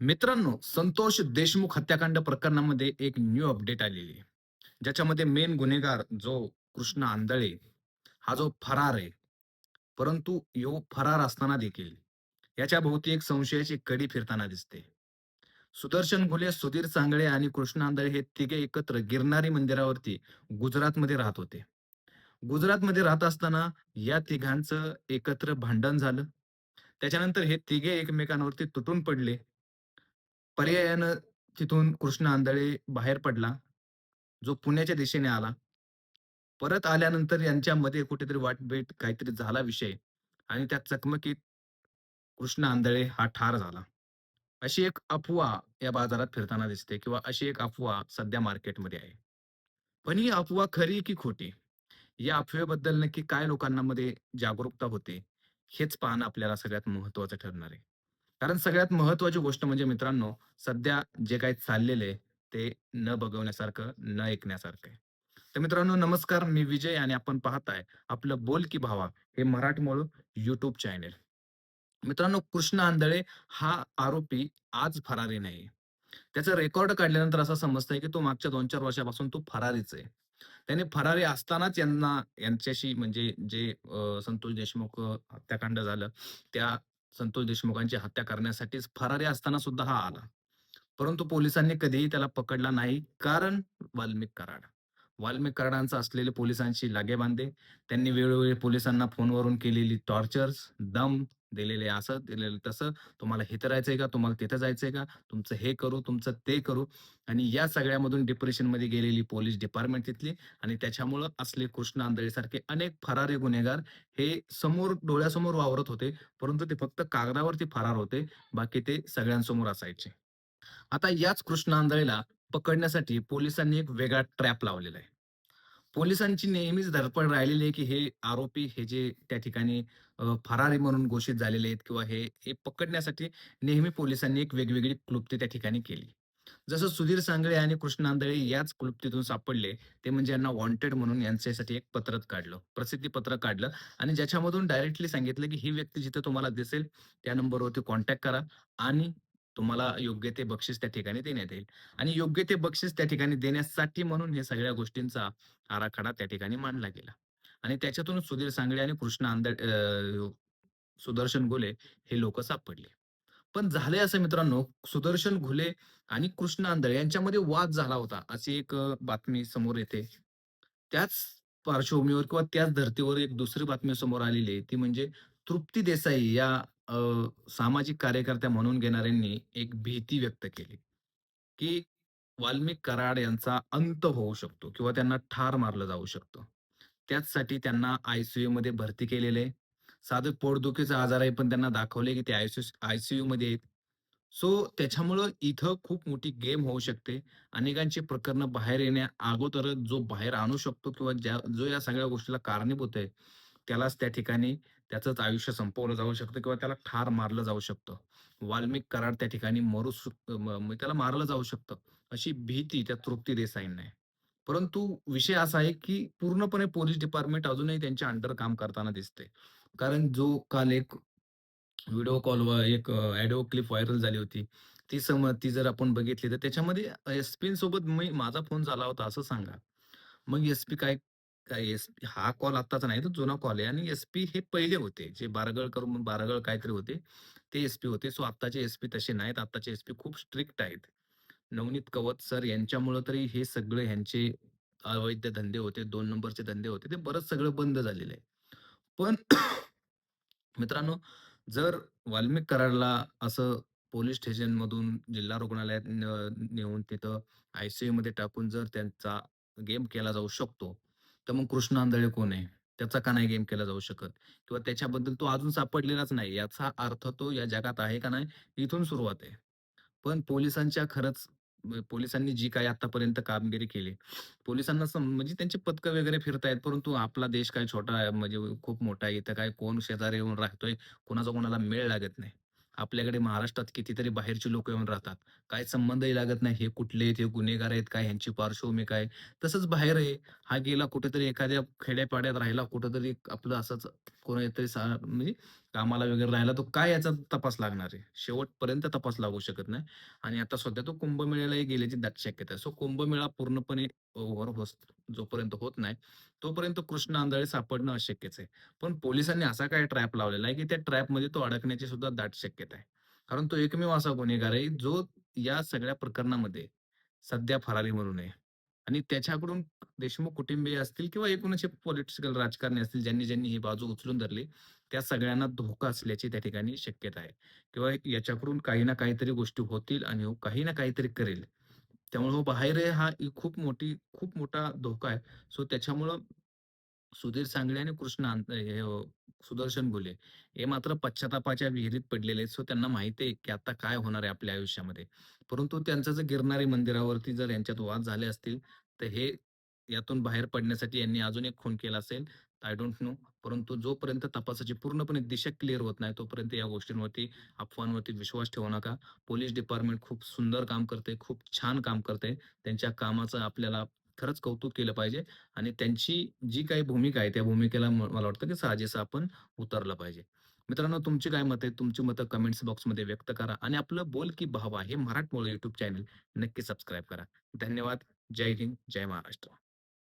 मित्रांनो, संतोष देशमुख हत्याकांड प्रकरणामध्ये एक न्यू अपडेट आलेली आहे. ज्याच्यामध्ये मेन गुन्हेगार जो कृष्ण आंधळे हा जो फरार आहे. परंतु यो फरार असताना देखील याच्या भोवती एक संशयाची कडी फिरताना दिसते. सुदर्शन घुले, सुधीर चांगळे आणि कृष्ण आंधळे हे तिघे एकत्र गिरनारी मंदिरावरती गुजरातमध्ये राहत होते. गुजरातमध्ये राहत असताना या तिघांचं एकत्र भांडण झालं. त्याच्यानंतर हे तिघे एकमेकांवरती तुटून पडले. पर्यायानं तिथून कृष्ण आंधळे बाहेर पडला, जो पुण्याच्या दिशेने आला. परत आल्यानंतर यांच्यामध्ये कुठेतरी वाटभेट काहीतरी झाला विषय आणि त्या चकमकीत कृष्ण आंधळे हा ठार झाला. अशी एक अफवा या बाजारात फिरताना दिसते किंवा अशी एक अफवा सध्या मार्केटमध्ये आहे. पण ही अफवा खरी की खोटी? या अफवेबद्दल नक्की काय लोकांमध्ये जागरूकता होते? हेच पाहणं आपल्याला सगळ्यात महत्वाचं ठरणार आहे. कारण सगळ्यात महत्त्वाची गोष्ट म्हणजे मित्रांनो, सध्या जे काही चाललेले ते न बघवण्यासारखं, न ऐकण्यासारखं आहे. तर मित्रांनो नमस्कार, मी विजय आणि आपण पाहताय आपलं बोल की भावा हे मराठमोळ युट्यूब चॅनेल. मित्रांनो, कृष्ण आंधळे हा आरोपी आज फरारी नाही. त्याचा रेकॉर्ड काढल्यानंतर असं समजतंय की तो मागच्या 2-4 वर्षापासून तो फरारीच आहे. त्याने फरारी असतानाच यांना यांच्याशी म्हणजे जे संतोष देशमुख हत्याकांड झालं, त्या संतोष देशमुखांची हत्या करण्यासाठीच फरारी असताना सुद्धा हा आला. परंतु पोलिसांनी कधीही त्याला पकडला नाही. कारण वाल्मिक कराड. वाल्मिक कराडांचं असलेले पोलिसांशी लागेबांधे, त्यांनी वेळोवेळी पोलिसांना फोनवरून केलेली टॉर्चर्स, दम दिलेले असं, दिलेलं तसं, तुम्हाला हे करायचंय का? तुम्हाला तिथं जायचंय का? तुमचं हे करू, तुमचं ते करू आणि या सगळ्यामधून डिप्रेशनमध्ये गेलेली पोलीस डिपार्टमेंट तिथली आणि त्याच्यामुळं असले कृष्ण आंधळेसारखे अनेक फरारी गुन्हेगार हे समोर डोळ्यासमोर वावरत होते. परंतु ते फक्त कागदावरती फरार होते. बाकी ते सगळ्यांसमोर असायचे. आता याच कृष्ण आंधळेला पकडण्यासाठी पोलिसांनी एक वेगळा ट्रॅप लावलेला आहे. पोलिसांची नेहमीच धडपड राहिलेली आहे, की हे आरोपी हे जे त्या ठिकाणी फरारी म्हणून घोषित झालेले आहेत किंवा हे हे पकडण्यासाठी नेहमी पोलिसांनी एक वेगवेगळी क्लुप्ती त्या ठिकाणी केली. जसं सुधीर सांगळे आणि कृष्ण आंधळे याच क्लुप्तीतून सापडले, ते म्हणजे यांना वॉन्टेड म्हणून यांच्यासाठी एक पत्रक काढलं, प्रसिद्धी पत्रक काढलं आणि ज्याच्यामधून डायरेक्टली सांगितलं, की ही व्यक्ती जिथे तुम्हाला दिसेल त्या नंबरवरती कॉन्टॅक्ट करा आणि तुम्हाला योग्य ते बक्षीस त्या ठिकाणी देण्यात येईल आणि योग्य ते बक्षीस त्या ठिकाणी देण्यासाठी म्हणून हे सगळ्या गोष्टींचा आराखडा त्या ठिकाणी मांडला गेला आणि त्याच्यातून सुधीर सांगळे आणि कृष्ण आंधळ सुदर्शन घुले हे लोक सापडले. पण झाले असं मित्रांनो, सुदर्शन घुले आणि कृष्ण आंधळे यांच्यामध्ये वाद झाला होता, अशी एक बातमी समोर येते. त्याच पार्श्वभूमीवर किंवा त्याच धर्तीवर एक दुसरी बातमी समोर आलेली आहे, ती म्हणजे तृप्ती देसाई या अ, सामाजिक कार्यकर्त्या म्हणून घेणाऱ्यांनी एक भीती व्यक्त केली, की वाल्मिक कराड यांचा अंत होऊ शकतो किंवा त्यांना ठार मारलं जाऊ शकतं. त्याचसाठी त्यांना आय-सी-यूमध्ये भरती केलेले आहे. साधं पोटदुखीचा आजार आहे, पण त्यांना दाखवले की ते आयसीयू आय-सी-यूमध्ये आहेत. सो त्याच्यामुळं इथं खूप मोठी गेम होऊ शकते. अनेकांची प्रकरणं बाहेर येण्या अगोदरच जो बाहेर आणू शकतो किंवा ज्या जो या सगळ्या गोष्टीला कारणीभूत आहे, त्यालाच त्या ठिकाणी त्याचंच आयुष्य संपवलं जाऊ शकतं किंवा त्याला ठार मारलं जाऊ शकतं. वाल्मिक कराड त्या ठिकाणी मरू त्याला मारलं जाऊ शकतं. अशी भीती त्या तृप्ती देसाईंना आहे. परंतु विषय असा आहे, की पूर्णपणे पोलीस डिपार्टमेंट अजूनही त्यांच्या अंडर काम करताना दिसते कारण जो काल एक व्हिडिओ कॉलवर एक ऍडिओ क्लिप व्हायरल झाली होती. ती सम ती जर आपण बघितली तर त्याच्यामध्ये एस पी सोबत मी माझा फोन झाला होता असं सांगा. मग एस-पी काय काय एस-पी हा कॉल आत्ताचा नाही तर जुना कॉल आहे आणि एस-पी हे पहिले होते. जे बारगळकर करून बारगळ काहीतरी होते. ते एस-पी होते. सो आत्ताचे एस-पी तसे नाहीत. आत्ताचे एस-पी खूप स्ट्रिक्ट आहेत. नवनीत कवत सर यांच्यामुळं तरी हे सगळे ह्यांचे अवैध धंदे होते, दोन नंबरचे धंदे होते, ते बरंच सगळं बंद झालेलं आहे. पण मित्रांनो, जर वाल्मिक कराडला असं पोलीस स्टेशन मधून जिल्हा रुग्णालयात नेऊन तिथं आयसीयू मध्ये टाकून जर त्यांचा गेम केला जाऊ शकतो, तर मग कृष्ण आंधळे कोण आहे? त्याचा का नाही गेम केला जाऊ शकत? किंवा त्याच्याबद्दल तो अजून सापडलेलाच नाही. याचा अर्थ तो या जगात आहे का नाही? इथून सुरुवात आहे. पण पोलिसांच्या खरंच म पोलिसांनी जी काही आतापर्यंत कामगिरी केली, पोलिसांना सम म्हणजे त्यांची पथकं वगैरे फिरतायत, परंतु आपला देश काय छोटा आहे, म्हणजे खूप मोठा आहे. इथं काय कोण शेजारी येऊन राहतोय, कोणाचा कोणाला मेळ लागत नाही. आपल्याकडे महाराष्ट्रात कितीतरी बाहेरची लोकं येऊन राहतात. काय संबंधही लागत नाही. हे कुठले आहेत, हे गुन्हेगार आहेत काय, ह्यांची पार्श्वभूमी काय. तसंच बाहेर आहे, हा गेला कुठेतरी एखाद्या खेड्यापाड्यात राहिला, कुठेतरी आपलं असंच कोणीतरी सा म्हणजे कामाला वगैरे राहिला, तो काय याचा तपास लागणार आहे? शेवटपर्यंत तपास लागू शकत नाही आणि आता सध्या तो कुंभमेळ्यालाही गेल्याची दाट शक्यता आहे. सो कुंभमेळा पूर्णपणे ओव्हर होत जोपर्यंत होत नाही, तोपर्यंत कृष्ण आंधळे सापडणं अशक्यच आहे. पण पोलिसांनी असा काय ट्रॅप लावलेला आहे, की त्या ट्रॅपमध्ये तो अडकण्याची सुद्धा दाट शक्यता आहे. कारण तो एकमेव असा गुन्हेगार आहे, जो या सगळ्या प्रकरणामध्ये सध्या फरारी म्हणून आहे आणि त्याच्याकडून देशमुख कुटुंबीय असतील किंवा एकूणच पॉलिटिकल राजकारणी असतील, ज्यांनी ज्यांनी ही बाजू उचलून धरली, त्या सगळ्यांना धोका असल्याची त्या ठिकाणी शक्यता आहे किंवा याच्याकडून काही ना काहीतरी गोष्टी होतील आणि हो काही ना काहीतरी करेल. त्यामुळे हो बाहेर हा खूप मोठी खूप मोठा धोका आहे. सो त्याच्यामुळं सुधीर सांगळे आणि कृष्ण हे हो, सुदर्शन बोले हे मात्र पश्चातापाच्या विहिरीत पडलेले सो त्यांना माहिती आहे, की आता काय होणार आहे आपल्या आयुष्यामध्ये. परंतु त्यांचं जर गिरणारी मंदिरावरती जर यांच्यात वाद झाले असतील, तर हे यातून बाहेर पडण्यासाठी यांनी अजून एक खून केला असेल, आय डोंट नो. परंतु जोपर्यंत तपासाची पूर्णपणे दिशा क्लिअर होत नाही, तोपर्यंत या गोष्टींवरती, अफवांवरती विश्वास ठेवू नका. पोलीस डिपार्टमेंट खूप सुंदर काम करते खूप छान काम करते त्यांच्या कामाचं आपल्याला खरंच कौतुक केलं पाहिजे आणि त्यांची जी काही भूमिका आहे, त्या भूमिकेला मला वाटतं, की साजेसं आपण उतरलं पाहिजे. मित्रांनो, तुमची काय मत आहे तुमची मतं कमेंट्स बॉक्समध्ये व्यक्त करा आणि आपलं बोल की भावा हे मराठमोळं युट्यूब चॅनल नक्की सबस्क्राईब करा. धन्यवाद. जय हिंद, जय महाराष्ट्र.